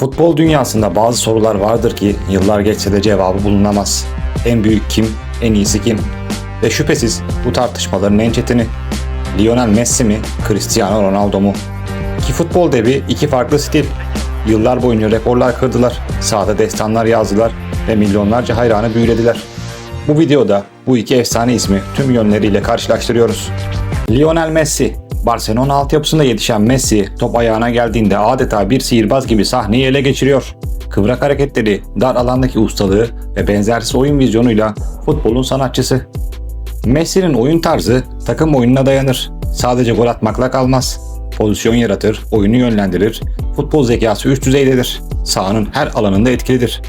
Futbol dünyasında bazı sorular vardır ki yıllar geçse de cevabı bulunamaz. En büyük kim, en iyisi kim? Ve şüphesiz bu tartışmaların en çetini. Lionel Messi mi, Cristiano Ronaldo mu? İki futbol devi, iki farklı stil. Yıllar boyunca rekorlar kırdılar, sahada destanlar yazdılar ve milyonlarca hayranı büyülediler. Bu videoda bu iki efsane ismi tüm yönleriyle karşılaştırıyoruz. Lionel Messi Barcelona altyapısında yetişen Messi top ayağına geldiğinde adeta bir sihirbaz gibi sahneyi ele geçiriyor. Kıvrak hareketleri, dar alandaki ustalığı ve benzersiz oyun vizyonuyla futbolun sanatçısı. Messi'nin oyun tarzı takım oyununa dayanır. Sadece gol atmakla kalmaz. Pozisyon yaratır, oyunu yönlendirir, futbol zekası üst düzeydedir. Sahanın her alanında etkilidir.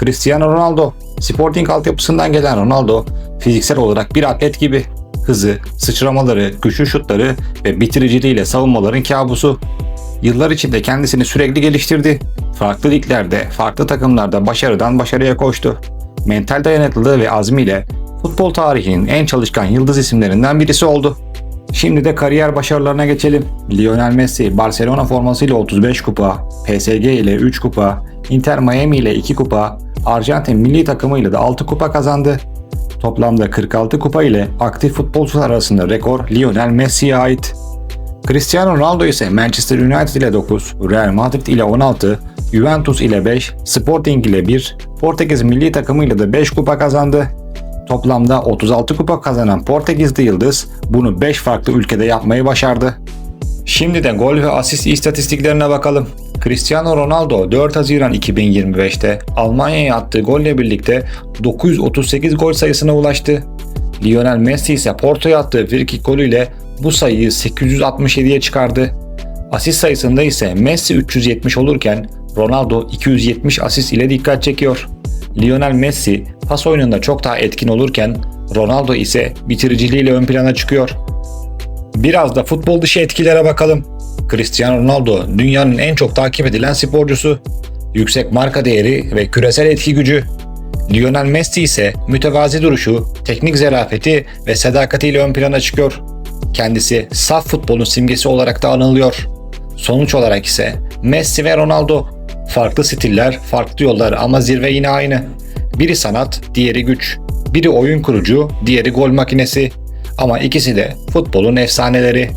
Cristiano Ronaldo, Sporting altyapısından gelen Ronaldo, fiziksel olarak bir atlet gibi. Hızı, sıçramaları, güçlü şutları ve bitiriciliğiyle savunmaların kabusu. Yıllar içinde kendisini sürekli geliştirdi. Farklı liglerde, farklı takımlarda başarıdan başarıya koştu. Mental dayanıklılığı ve azmiyle futbol tarihinin en çalışkan yıldız isimlerinden birisi oldu. Şimdi de kariyer başarılarına geçelim. Lionel Messi Barcelona formasıyla 35 kupa, PSG ile 3 kupa, Inter Miami ile 2 kupa, Arjantin milli takımıyla da 6 kupa kazandı. Toplamda 46 kupa ile aktif futbolcular arasında rekor Lionel Messi'ye ait. Cristiano Ronaldo ise Manchester United ile 9, Real Madrid ile 16, Juventus ile 5, Sporting ile 1, Portekiz milli takımıyla da 5 kupa kazandı. Toplamda 36 kupa kazanan Portekizli yıldız bunu 5 farklı ülkede yapmayı başardı. Şimdi de gol ve asist istatistiklerine bakalım. Cristiano Ronaldo 4 Haziran 2025'te Almanya'ya attığı golle birlikte 938 gol sayısına ulaştı. Lionel Messi ise Porto'ya attığı frikik golüyle bu sayıyı 867'ye çıkardı. Asist sayısında ise Messi 370 olurken Ronaldo 270 asist ile dikkat çekiyor. Lionel Messi pas oyununda çok daha etkin olurken Ronaldo ise bitiriciliğiyle ön plana çıkıyor. Biraz da futbol dışı etkilere bakalım. Cristiano Ronaldo dünyanın en çok takip edilen sporcusu. Yüksek marka değeri ve küresel etki gücü. Lionel Messi ise mütevazi duruşu, teknik zerafeti ve sadakatiyle ön plana çıkıyor. Kendisi saf futbolun simgesi olarak da anılıyor. Sonuç olarak ise Messi ve Ronaldo farklı stiller, farklı yollar ama zirve yine aynı. Biri sanat, diğeri güç. Biri oyun kurucu, diğeri gol makinesi. Ama ikisi de futbolun efsaneleri.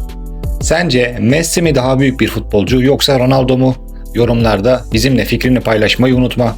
Sence Messi mi daha büyük bir futbolcu yoksa Ronaldo mu? Yorumlarda bizimle fikrini paylaşmayı unutma.